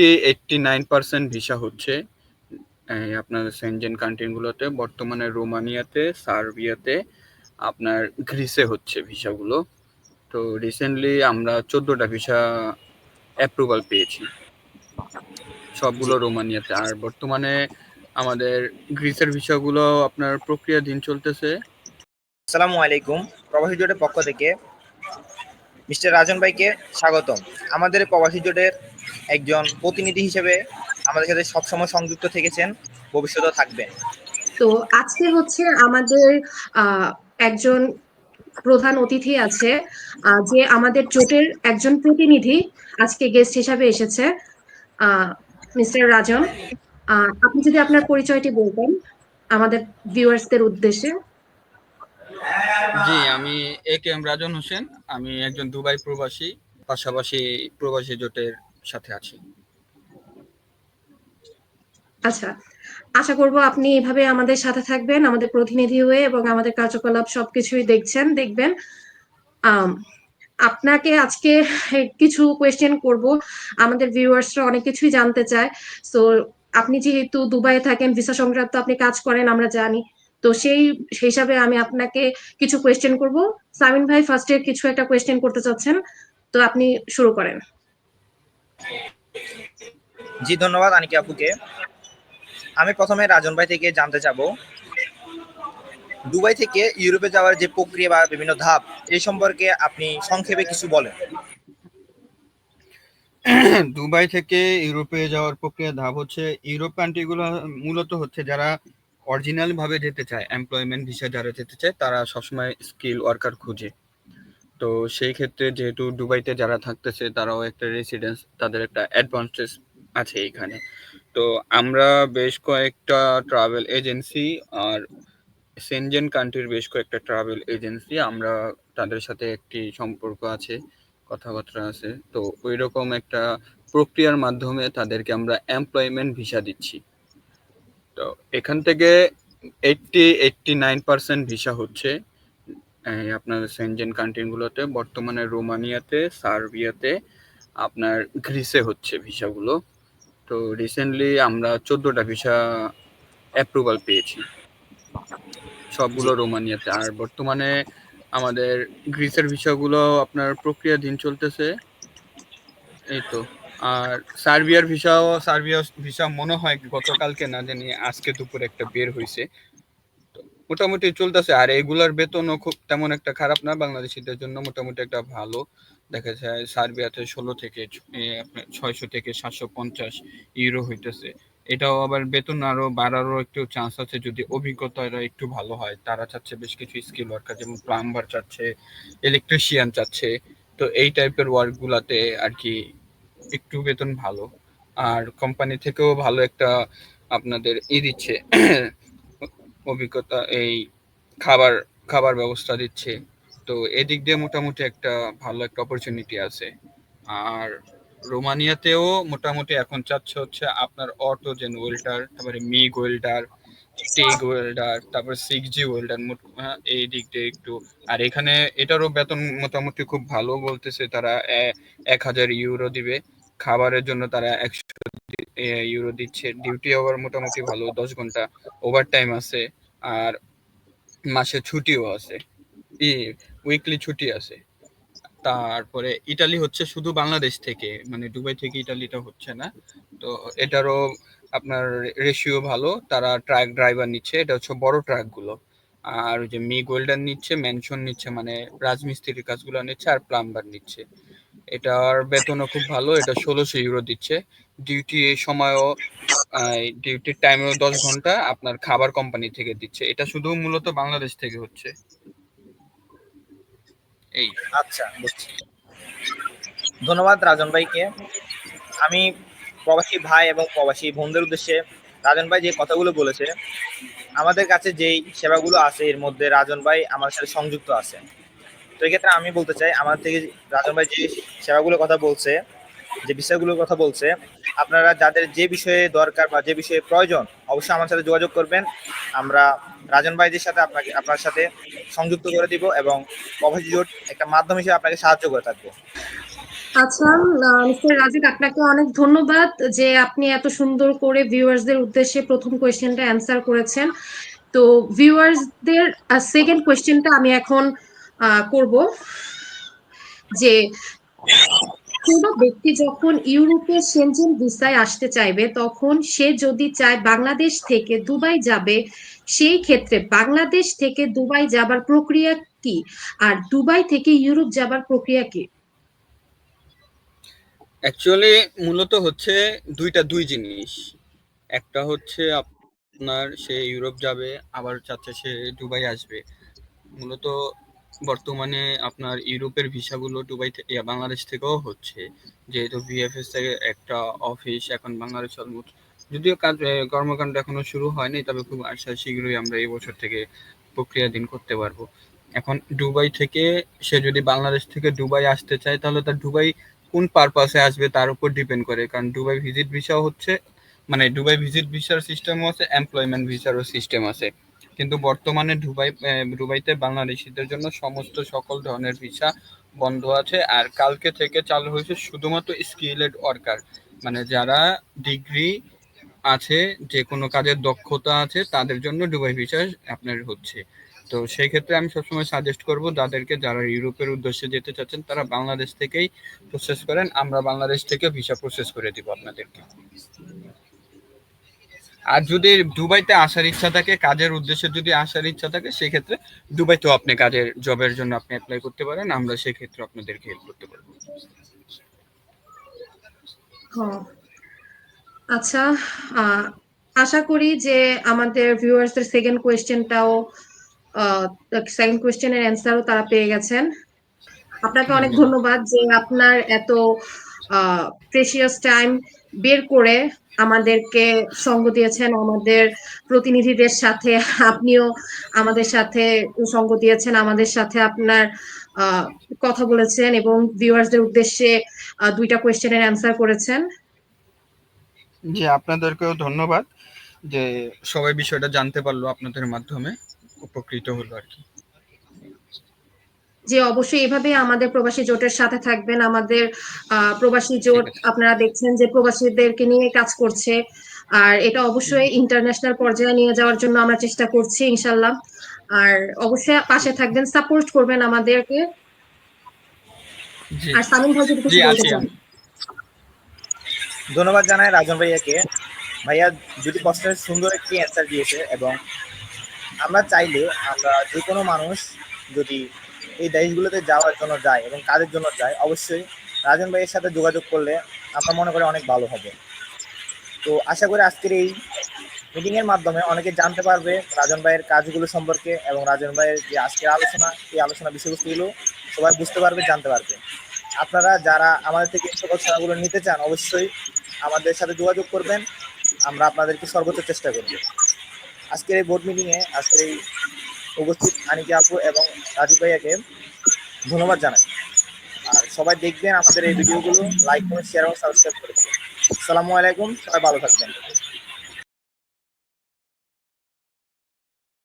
Eighty eighty nine percent visa হচ্ছে আপনার Shenzhen কান্ট্রিগুলোতে বর্তমানে রোমানিয়াতে সার্বিয়াতে আপনার গ্রিসে হচ্ছে ভিসাগুলো তো রিসেন্টলি আমরা চোদ্দোটা ভিসা অ্যাপ্রুভাল পেয়েছি। সবগুলো রোমানিয়াতে। আর বর্তমানে আমাদের গ্রিসের ভিসাগুলো আপনার প্রক্রিয়া দিন চলতেছে। আসসালামু আলাইকুম। প্রবাসী জোটের পক্ষ থেকে মিস্টার রাজন ভাইকে স্বাগতম। আমাদের প্রবাসী জোটের একজন প্রতিনিধি হিসেবে আমাদের সাথে সবসময় সংযুক্ত থেকেছেন ভবিষ্যতেও থাকবেন। তো আজকে হচ্ছে আমাদের আহ, একজন প্রধান অতিথি আছে আহ, যে আমাদের জোটের একজন প্রতিনিধি আজকে গেস্ট হিসাবে এসেছে মিস্টার রাজন। আহ, আপনি যদি আপনার পরিচয়টি বলতেন আমাদের ভিউয়ার্সদের উদ্দেশ্যে। জি আমি এ কে এম রাজন হোসেন। আমি একজন দুবাই প্রবাসী পাশাপাশি প্রবাসী জোটের সাথে আছি। আচ্ছা আশা করব আপনি এভাবে আমাদের সাথে থাকবেন, আমাদের প্রতিনিধি হয়ে এবং আমাদের কার্যকলাপ সবকিছুই দেখছেন, দেখবেন। আপনাকে আজকে কিছু কোয়েশ্চেন করব। আমাদের ভিউয়ার্সরা অনেক কিছুই জানতে চায়। সো আপনি যেহেতু দুবাইয়ে থাকেন ভিসা সংক্রান্ত আপনি কাজ করেন, আমরা জানি। তো সেই সেই হিসাবে আমি আপনাকে কিছু কোয়েশ্চেন করব। সামিন ভাই ফার্স্টে কিছু একটা কোয়েশ্চেন করতে চাচ্ছেন। তো আপনি শুরু করেন। জি, ধন্যবাদ আনিকে আপুকে। আমি প্রথমে রাজন ভাই থেকে জানতে চাবো, দুবাই থেকে ইউরোপে যাওয়ার যে প্রক্রিয়া বা বিভিন্ন ধাপ এই সম্পর্কে আপনি সংক্ষেপে কিছু বলেন। দুবাই থেকে ইউরোপে যাওয়ার প্রক্রিয়া ধাপ হচ্ছে, ইউরোপ কান্ট্রিগুলো মূলত হচ্ছে যারা অরিজিনাল ভাবে যেতে চায় এমপ্লয়মেন্ট ভিসা যারা যেতে চায়, তারা সবসময় স্কিল ওয়ার্কার খুঁজে। তো সেই ক্ষেত্রে যেহেতু দুবাইতে যারা থাকতেছে, তারাও একটা রেসিডেন্স তাদের একটা অ্যাডভান্টেজ আছে এখানে। তো আমরা বেশ কয়েকটা ট্রাভেল এজেন্সি আর সেনজেন কান্ট্রির বেশ কয়েকটা ট্রাভেল এজেন্সি আমরা তাদের সাথে একটি সম্পর্ক আছে, কথাবার্তা আছে। তো ওই রকম একটা প্রক্রিয়ার মাধ্যমে তাদেরকে আমরা এমপ্লয়মেন্ট ভিসা দিচ্ছি। তো এখান থেকে eighty eighty nine percent visa হচ্ছে। আপনার সেনজেন কান্ট্রিগুলোতে বর্তমানে রোমানিয়াতে, সার্বিয়াতে আপনার গ্রিসে হচ্ছে ভিসাগুলো তো রিসেন্টলি আমরা চোদ্দোটা ভিসা অ্যাপ্রুভাল পেয়েছি। সবগুলো রোমানিয়াতে। আর বর্তমানে আমাদের গ্রিসের ভিসাগুলো আপনার প্রক্রিয়াধীন চলতেছে। এই তো। আর সার্বিয়ার ভিসাও সার্বিয়া ভিসা মনে হয় গতকালকে না জানি, আজকে দুপুরে একটা বের হয়েছে মোটামুটি চলতেছে। আর এগুলার বেতনও খুব তেমন একটা খারাপ না। বাংলাদেশিদের জন্য মোটামুটি একটা ভালো। দেখা যায় সার্বিয়াতে ষোলো থেকে ছয়শো থেকে সাতশো পঞ্চাশ ইউরো হইতেছে। এটাও আবার বেতন আরও বাড়ারও একটু চান্স আছে। যদি অভিজ্ঞতাটা একটু ভালো হয়, তারা চাচ্ছে বেশ কিছু স্কিল ওয়ার্কার যেমন প্লাম্বার চাচ্ছে ইলেকট্রিশিয়ান চাচ্ছে। তো এই টাইপের ওয়ার্ক গুলাতে আর কি একটু বেতন ভালো। আর কোম্পানি থেকেও ভালো একটা আপনাদের ই দিচ্ছে। অভিজ্ঞতা, এই খাবার খাবার ব্যবস্থা দিচ্ছে। তো এদিক দিয়ে মোটামুটি একটা ভালো একটা অপরচুনিটি আছে। আর রোমানিয়াতেও মোটামুটি এখন চাচ্ছে হচ্ছে আপনার অটো জেন ওয়েল্ডার, তারপরে মিগ ওয়েল্ডার, টেগ ওয়েল্ডার, তারপর সিক্স জি ওয়েল্ডার এই দিক দিয়ে একটু। আর এখানে এটারও বেতন মোটামুটি খুব ভালো বলতেছে, তারা এক হাজার ইউরো দিবে। খাবারের জন্য তারা একশো ইউরো দিচ্ছে। ডিউটি আবার মোটামুটি ভালো, দশ ঘণ্টা ওভার টাইম আছে আর মাসে ছুটিও আছে। উইকলি ছুটি আছে। তারপরে ইটালি হচ্ছে শুধু বাংলাদেশ থেকে মানে দুবাই থেকে ইটালিটা হচ্ছে না। তো এটারও আপনার রেশিও ভালো, তারা ট্রাক ড্রাইভার নিচ্ছে, এটা হচ্ছে বড় ট্রাকগুলো। আর যে মি ওয়েল্ডার নিচ্ছে মেনশন নিচ্ছে মানে রাজমিস্ত্রির কাজগুলো নিচ্ছে আর প্লাম্বার নিচ্ছে। এটার বেতনও খুব ভালো, এটা ষোলোশো ইউরো দিচ্ছে। ডিউটি সময়ও ডিউটির টাইমেও দশ ঘণ্টা, আপনার খাবার কোম্পানি থেকে দিচ্ছে। এটা শুধু মূলত বাংলাদেশ থেকে হচ্ছে। এই। আচ্ছা বুঝছি। ধন্যবাদ রাজন ভাইকে। আমি প্রবাসী ভাই এবং প্রবাসী বোনদের উদ্দেশ্যে রাজন ভাই যে কথাগুলো বলেছে, আমাদের কাছে যেই সেবাগুলো আছে, এর মধ্যে রাজন ভাই আমার সাথে সংযুক্ত আছে তো আমি বলতে চাই, আমার থেকে রাজন ভাই যে সেবাগুলোর কথা বলছে, যে বিষয়গুলোর কথা বলছে, আপনারা যাদের যে বিষয়ে দরকার বা যে বিষয়ে প্রয়োজন, অবশ্যই আমার সাথে যোগাযোগ করবেন। আমরা রাজন ভাইদের সাথে আপনাকে, আপনার সাথে সংযুক্ত করে দিব এবং প্রবাসী জোট একটা মাধ্যম হিসেবে আপনাকে সাহায্য করে থাকব। আচ্ছা মিস্টার রাজিক আপনাকে অনেক ধন্যবাদ যে আপনি এত সুন্দর করে ভিউয়ার্সদের উদ্দেশ্যে প্রথম কোয়েশ্চেনটা অ্যান্সার করেছেন। তো ভিউয়ার্সদের সেকেন্ড কোয়েশ্চেনটা আমি এখন করব যে কোনো ব্যক্তি যখন ইউরোপে সেনজেন ভিসায় আসতে চাইবে, তখন সে যদি চায় বাংলাদেশ থেকে দুবাই যাবে, সেই ক্ষেত্রে বাংলাদেশ থেকে দুবাই যাবার প্রক্রিয়া কি? আর দুবাই থেকে ইউরোপ যাবার প্রক্রিয়া কি? অ্যাকচুয়ালি মূলত হচ্ছে দুইটা দুই জিনিস। একটা হচ্ছে আপনার সে ইউরোপ যাবে, আবার চাচ্ছে সে দুবাই আসবে। মূলত বর্তমানে আপনার ইউরোপের ভিসাগুলো দুবাই থেকে বাংলাদেশ থেকেও হচ্ছে। যেহেতু ভিএফএস থেকে একটা অফিস, এখন বাংলাদেশ অলমোস্ট যদিও কাজ কর্মকাণ্ড এখনও শুরু হয়নি, তবে খুব আশা, শীঘ্রই আমরা এই বছর থেকে প্রক্রিয়াধীন করতে পারব। এখন দুবাই থেকে, সে যদি বাংলাদেশ থেকে দুবাই আসতে চায়, তাহলে তার দুবাই কোন পারপাসে আসবে তার উপর ডিপেন্ড করে। কারণ দুবাই ভিজিট ভিসা হচ্ছে মানে দুবাই ভিজিট ভিসার সিস্টেমও আছে এমপ্লয়মেন্ট ভিসারও সিস্টেম আছে। কিন্তু বর্তমানে দুবাই আহ, দুবাইতে বাংলাদেশিদের জন্য সমস্ত সকল ধরনের ভিসা বন্ধ আছে। আর কালকে থেকে চালু হয়েছে শুধুমাত্র স্কিলেড ওয়ার্কার। মানে যারা ডিগ্রি আছে যে কোনো কাজের দক্ষতা আছে তাদের জন্য দুবাই ভিসা আপনার হচ্ছে। তো সেই ক্ষেত্রে আমি সবসময় সাজেস্ট করব যাদেরকে যারা ইউরোপের উদ্দেশ্যে যেতে চাচ্ছেন তারা বাংলাদেশ থেকেই প্রসেস করেন। আমরা বাংলাদেশ থেকে ভিসা প্রসেস করে দিব আপনাদেরকে। আর যদি দুবাইতে আসার ইচ্ছা থাকে কাজের উদ্দেশ্যে যদি আসার ইচ্ছা থাকে সেক্ষেত্রে দুবাইতেও আপনি কাজের জবের জন্য আপনি অ্যাপ্লাই করতে পারেন আমরা সেক্ষেত্রে আপনাদেরকে হেল্প করতে পারব। হ্যাঁ। আচ্ছা আশা করি যে আমাদের ভিউয়ার্সদের সেকেন্ড কোয়েশ্চেনটাও সেকেন্ড কোয়েশ্চেনের অ্যান্সারও তারা পেয়ে গেছেন। আপনাকে অনেক ধন্যবাদ যে আপনার এত প্রেশিয়াস টাইম বের করে আমাদেরকে সঙ্গ দিয়েছেন, আমাদের প্রতিনিধিদের সাথে আপনিও আমাদের সাথে সঙ্গ দিয়েছেন, আমাদের সাথে আপনার কথা বলেছেন এবং ভিউয়ার্সদের উদ্দেশ্যে দুইটা কোয়েশ্চেনের অ্যান্সার করেছেন। জি, আপনাদেরকেও ধন্যবাদ যে সবাই বিষয়টা জানতে পারল আপনাদের মাধ্যমে, উপকৃত হলো আর কি। যে অবশ্যই এভাবে আমাদের প্রবাসী জোটের সাথে থাকবেন আমাদের প্রবাসী জোট আপনারা দেখছেন যে প্রবাসীদেরকে নিয়ে কাজ করছে। আর এটা অবশ্যই ইন্টারন্যাশনাল পর্যায়ে নিয়ে যাওয়ার জন্য আমরা চেষ্টা করছি ইনশাল্লাহ আর অবশ্যই পাশে থাকবেন সাপোর্ট করবেন আমাদেরকে। আর সামিন ভাই যদি কিছু বলতে চান। ধন্যবাদ জানাই রাজন ভাইয়াকে। ভাইয়া যদি প্রশ্নের সুন্দর একটি অ্যান্সার দিয়েছে এবং আমরা চাইলে আমরা যে কোনো মানুষ যদি এই দেশগুলোতে যাওয়ার জন্য যায় এবং কাজের জন্য যায়, অবশ্যই রাজন ভাইয়ের সাথে যোগাযোগ করলে আমরা মনে করি অনেক ভালো হবে। তো আশা করি আজকের এই মিটিং এর মাধ্যমে অনেকে জানতে পারবে রাজন ভাইয়ের কাজগুলো সম্পর্কে এবং রাজন ভাইয়ের যে আজকের আলোচনা, এই আলোচনা বিষয়বস্তুগুলো সবাই বুঝতে পারবে, জানতে পারবে। আপনারা যারা আমাদের থেকে সকল নিতে চান, অবশ্যই আমাদের সাথে যোগাযোগ করবেন। আমরা আপনাদেরকে সর্বোচ্চ চেষ্টা করব। আজকের এই বোর্ড মিটিংয়ে আজকের এই উপস্থিত আনিকা আপু এবং রাজীব ভাইয়াকে ধন্যবাদ জানাই। আর সবাই দেখবেন আমাদের এই ভিডিওগুলো লাইক করুন শেয়ার এবং সাবস্ক্রাইব করে আসসালামু আলাইকুম, সবাই ভালো থাকবেন।